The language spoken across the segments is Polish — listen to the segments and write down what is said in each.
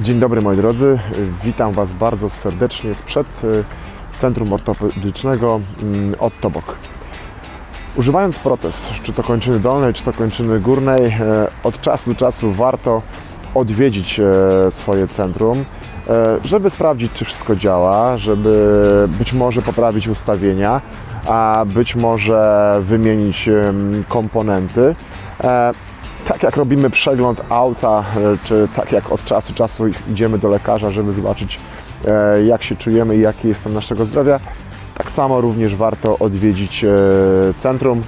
Dzień dobry moi drodzy, witam Was bardzo serdecznie sprzed y, Centrum Ortopedycznego mm, Ottobok. Używając protez, czy to kończyny dolnej, czy to kończyny górnej, e, od czasu do czasu warto odwiedzić e, swoje centrum, e, żeby sprawdzić, czy wszystko działa, żeby być może poprawić ustawienia, a być może wymienić komponenty. Tak jak robimy przegląd auta, e, czy tak jak od czasu do czasu idziemy do lekarza, żeby zobaczyć, e, jak się czujemy i jaki jest stan naszego zdrowia, tak samo również warto odwiedzić e, centrum,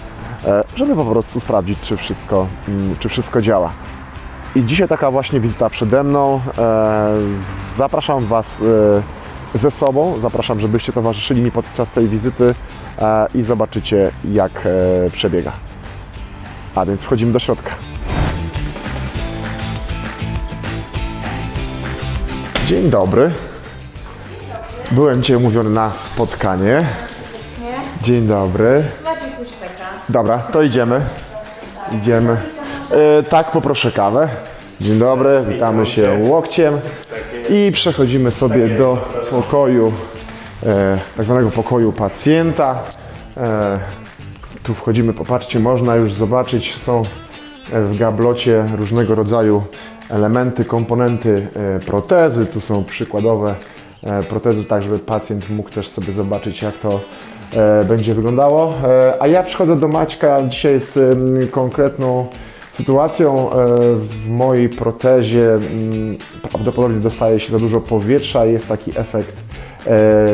żeby po prostu sprawdzić, czy wszystko, mm, czy wszystko działa. I dzisiaj taka właśnie wizyta przede mną. Zapraszam Was ze sobą, zapraszam, żebyście towarzyszyli mi podczas tej wizyty i zobaczycie, jak przebiega. A więc wchodzimy do środka. Dzień dobry. Byłem dzisiaj umówiony na spotkanie. Dzień dobry. Maciek już czeka. Dobra, to idziemy. Idziemy. E, tak, poproszę kawę. Dzień dobry, witamy się łokciem i przechodzimy sobie do pokoju, e, tak zwanego pokoju pacjenta. E, tu wchodzimy, popatrzcie, można już zobaczyć, są w gablocie różnego rodzaju elementy, komponenty e, protezy. Tu są przykładowe e, protezy, tak żeby pacjent mógł też sobie zobaczyć, jak to e, będzie wyglądało. A ja przychodzę do Maćka dzisiaj z em, konkretną sytuacją. W mojej protezie mm, prawdopodobnie dostaje się za dużo powietrza, jest taki efekt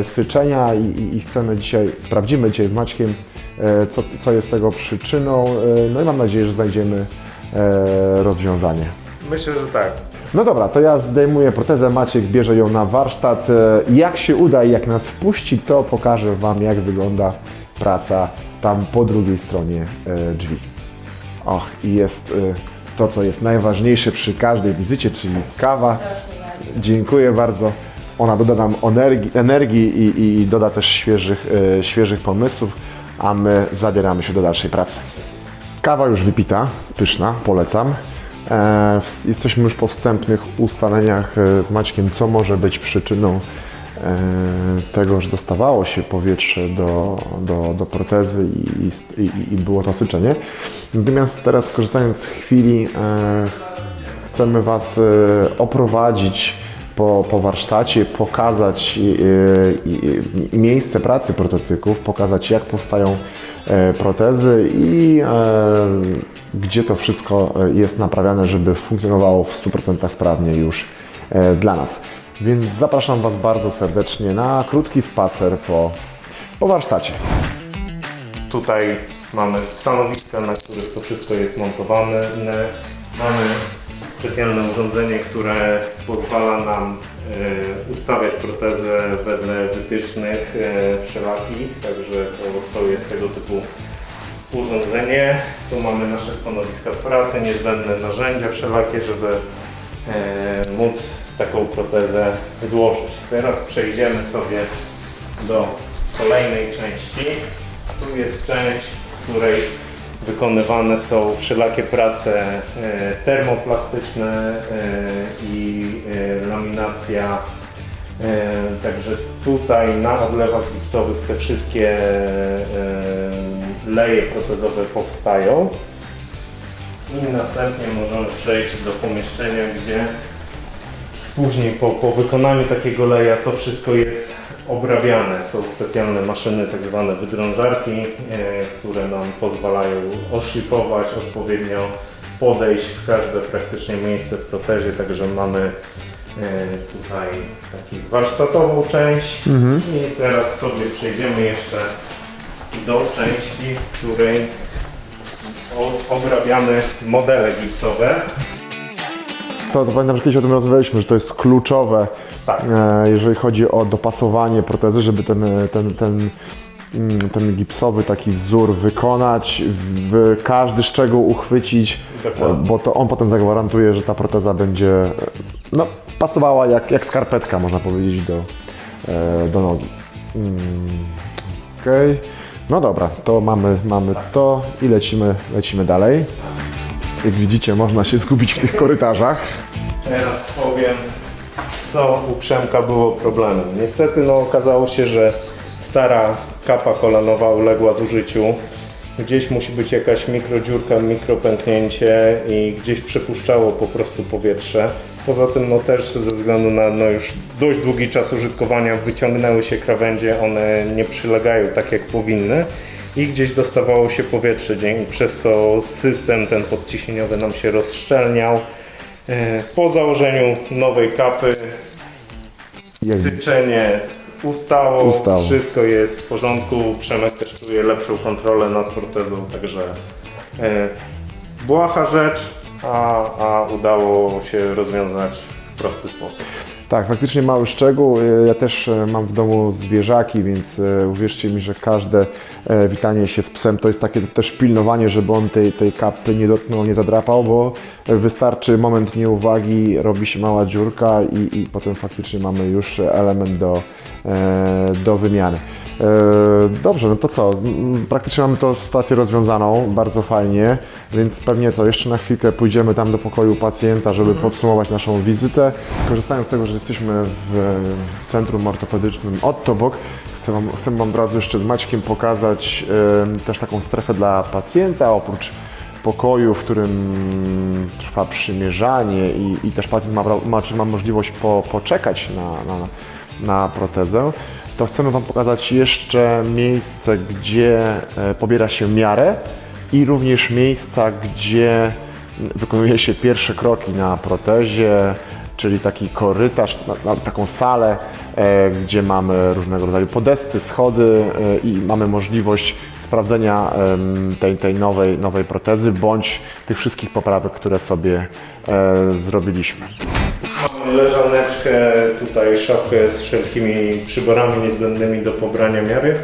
syczenia i, i- chcemy dzisiaj, sprawdzimy dzisiaj z Maćkiem, co, co jest tego przyczyną. No i mam nadzieję, że znajdziemy rozwiązanie. Myślę, że tak. No dobra, to ja zdejmuję protezę, Maciek bierze ją na warsztat. E, Jak się uda i jak nas wpuści, to pokażę Wam, jak wygląda praca tam po drugiej stronie e, drzwi. Och, i jest e, to, co jest najważniejsze przy każdej wizycie, czyli kawa. Dziękuję bardzo. Ona doda nam energii, energii i, i doda też świeżych, świeżych pomysłów, a my zabieramy się do dalszej pracy. Kawa już wypita, pyszna, polecam. E, jesteśmy już po wstępnych ustaleniach e, z Maćkiem, co może być przyczyną e, tego, że dostawało się powietrze do, do, do protezy i, i, i było to syczenie. Natomiast teraz, korzystając z chwili, chcemy Was oprowadzić po, po warsztacie, pokazać miejsce pracy prototypów, pokazać jak powstają protezy i gdzie to wszystko e, jest naprawiane, żeby funkcjonowało w 100% sprawnie już e, dla nas. Więc zapraszam Was bardzo serdecznie na krótki spacer po, po warsztacie. Tutaj mamy stanowiska, na których to wszystko jest montowane. Mamy specjalne urządzenie, które pozwala nam e, ustawiać protezę wedle wytycznych wszelakich, także to, to jest tego typu urządzenie. Tu mamy nasze stanowiska pracy, niezbędne narzędzia wszelakie, żeby e, móc taką protezę złożyć. Teraz przejdziemy sobie do kolejnej części. Tu jest część, w której wykonywane są wszelakie prace e, termoplastyczne e, i laminacja. Także tutaj na odlewach gipsowych te wszystkie leje protezowe powstają. I następnie możemy przejść do pomieszczenia, gdzie Później po, po wykonaniu takiego leja to wszystko jest obrabiane. Są specjalne maszyny, tak zwane wydrążarki, e, które nam pozwalają oszlifować, odpowiednio podejść w każde praktycznie miejsce w protezie, także mamy e, tutaj taką warsztatową część i teraz sobie przejdziemy jeszcze do części, w której obrabiamy modele gipsowe. To, to pamiętam, że kiedyś o tym rozmawialiśmy, że to jest kluczowe, Tak. e, jeżeli chodzi o dopasowanie protezy, żeby ten, e, ten, ten, mm, ten gipsowy taki wzór wykonać, w każdy szczegół uchwycić, Dokładnie. e, bo to on potem zagwarantuje, że ta proteza będzie no, pasowała jak, jak skarpetka, można powiedzieć, do, do nogi. Mm, Okej. No dobra, to mamy, mamy to i lecimy, lecimy dalej. Jak widzicie, można się zgubić w tych korytarzach. Teraz powiem co u Przemka było problemem. Niestety no, okazało się, że stara kapa kolanowa uległa zużyciu. Gdzieś musi być jakaś mikrodziurka, mikropęknięcie i gdzieś przepuszczało po prostu powietrze. Poza tym no też ze względu na no już dość długi czas użytkowania wyciągnęły się krawędzie, one nie przylegają tak jak powinny i gdzieś dostawało się powietrze, dzięki przez co system ten podciśnieniowy nam się rozszczelniał. E, Po założeniu nowej kapy Syczenie ustało, Ustało. wszystko jest w porządku. Przemek też czuje lepszą kontrolę nad protezą, także e, błaha rzecz, a, a udało się rozwiązać w prosty sposób. Tak, faktycznie mały szczegół. Ja też e, mam w domu zwierzaki, więc e, uwierzcie mi, że każde e, witanie się z psem to jest takie też pilnowanie, żeby on tej, tej kapy nie dotknął, nie zadrapał, bo wystarczy moment nieuwagi, robi się mała dziurka i, i potem faktycznie mamy już element do, do wymiany. E, Dobrze, no to co? Praktycznie mamy tą sytuację rozwiązaną, bardzo fajnie, więc pewnie co, jeszcze na chwilkę pójdziemy tam do pokoju pacjenta, żeby podsumować naszą wizytę. Korzystając z tego, że jesteśmy w centrum ortopedycznym Ottobok, chcę Wam, chcę wam od razu jeszcze z Maćkiem pokazać też taką strefę dla pacjenta, oprócz pokoju, w którym trwa przymierzanie i, i też pacjent ma, ma, ma możliwość po, poczekać na, na, na protezę, to chcemy Wam pokazać jeszcze miejsce, gdzie e, pobiera się miarę i również miejsca, gdzie wykonuje się pierwsze kroki na protezie, czyli taki korytarz, taką salę, e, gdzie mamy różnego rodzaju podesty, schody e, i mamy możliwość sprawdzenia tej, tej nowej, nowej protezy bądź tych wszystkich poprawek, które sobie zrobiliśmy. Mamy leżaneczkę, tutaj szafkę z wszelkimi przyborami niezbędnymi do pobrania miary.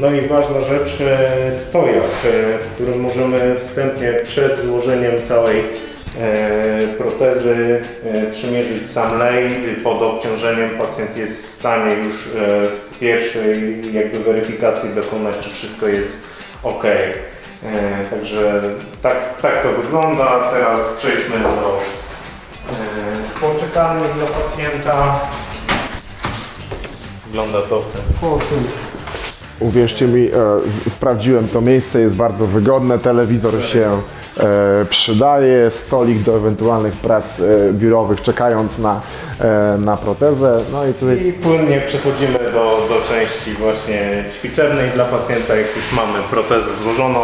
No i ważna rzecz, e, stojak, e, w którym możemy wstępnie przed złożeniem całej e, protezy przymierzyć sam lej. Pod obciążeniem pacjent jest w stanie już w pierwszej jakby weryfikacji dokonać, czy wszystko jest ok. Także tak, tak to wygląda. Teraz przejdźmy do e, poczekalni dla pacjenta. Wygląda to w ten sposób. Uwierzcie mi, e, z- sprawdziłem to miejsce, jest bardzo wygodne, telewizor się e, przydaje, stolik do ewentualnych prac e, biurowych, czekając na, e, na protezę. No i tu jest I płynnie przechodzimy do, do części właśnie ćwiczebnej dla pacjenta. Jak już mamy protezę złożoną,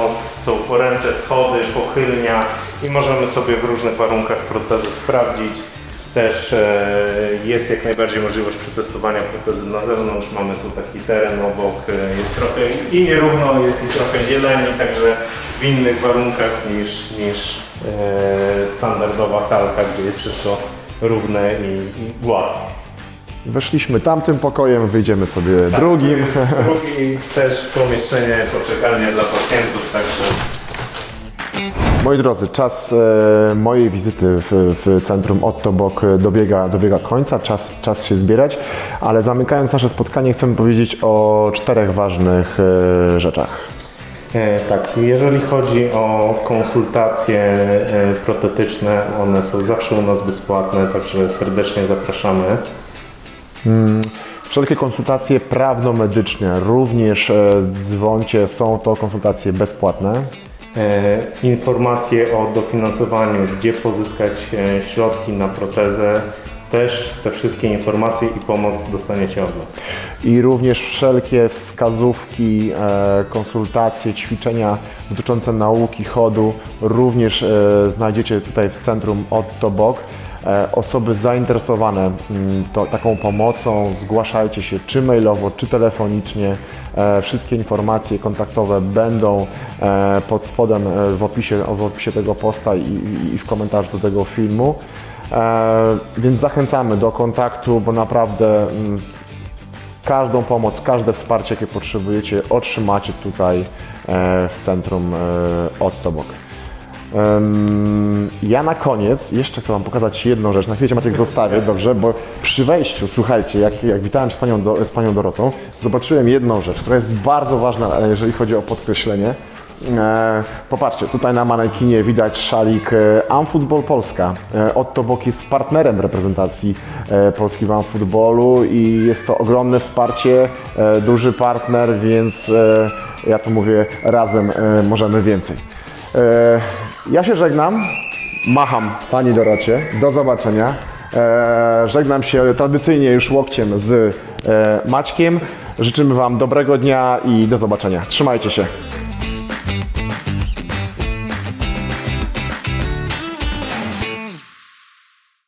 są poręcze, schody, pochylnia i możemy sobie w różnych warunkach protezę sprawdzić. Też e, jest jak najbardziej możliwość przetestowania protezy na zewnątrz. Mamy tu taki teren obok, e, jest trochę i nierówno, jest i trochę zieleni, także w innych warunkach niż, niż e, standardowa salka, gdzie jest wszystko równe i, i gładkie. Weszliśmy tamtym pokojem, wyjdziemy sobie drugim. Drugi też pomieszczenie, poczekalnia dla pacjentów, także Moi drodzy, czas e, mojej wizyty w, w centrum Ottobok dobiega, dobiega końca, czas, czas się zbierać, ale zamykając nasze spotkanie chcemy powiedzieć o czterech ważnych e, rzeczach. e, tak, jeżeli chodzi o konsultacje protetyczne, one są zawsze u nas bezpłatne, także serdecznie zapraszamy. Wszelkie konsultacje prawno-medyczne, również dzwoncie, są to konsultacje bezpłatne. E, Informacje o dofinansowaniu, gdzie pozyskać e, środki na protezę, też te wszystkie informacje i pomoc dostaniecie od nas. i również wszelkie wskazówki, e, konsultacje, ćwiczenia dotyczące nauki chodu również znajdziecie tutaj w centrum Ottobok. E, Osoby zainteresowane mm, to, taką pomocą zgłaszajcie się czy mailowo, czy telefonicznie. E, Wszystkie informacje kontaktowe będą e, pod spodem e, w opisie, w opisie tego posta i, i- w komentarzu do tego filmu. E, Więc zachęcamy do kontaktu, bo naprawdę mm, każdą pomoc, każde wsparcie, jakie potrzebujecie, otrzymacie tutaj e, w centrum e, Ottobok. Ja na koniec jeszcze chcę Wam pokazać jedną rzecz. Na chwilę Maciek zostawię, dobrze? Bo przy wejściu, słuchajcie, jak, jak witałem z panią, do, z panią Dorotą, zobaczyłem jedną rzecz, która jest bardzo ważna, e, jeżeli chodzi o podkreślenie. E, popatrzcie, tutaj na manekinie widać szalik e, Amfootball Polska. Otto Bok jest partnerem reprezentacji Polski w amfootballu i jest to ogromne wsparcie, duży partner, więc ja to mówię, razem możemy więcej. Ja się żegnam, macham Pani Dorocie, do zobaczenia. E, żegnam się tradycyjnie już łokciem z e, Maćkiem. Życzymy Wam dobrego dnia i do zobaczenia. Trzymajcie się.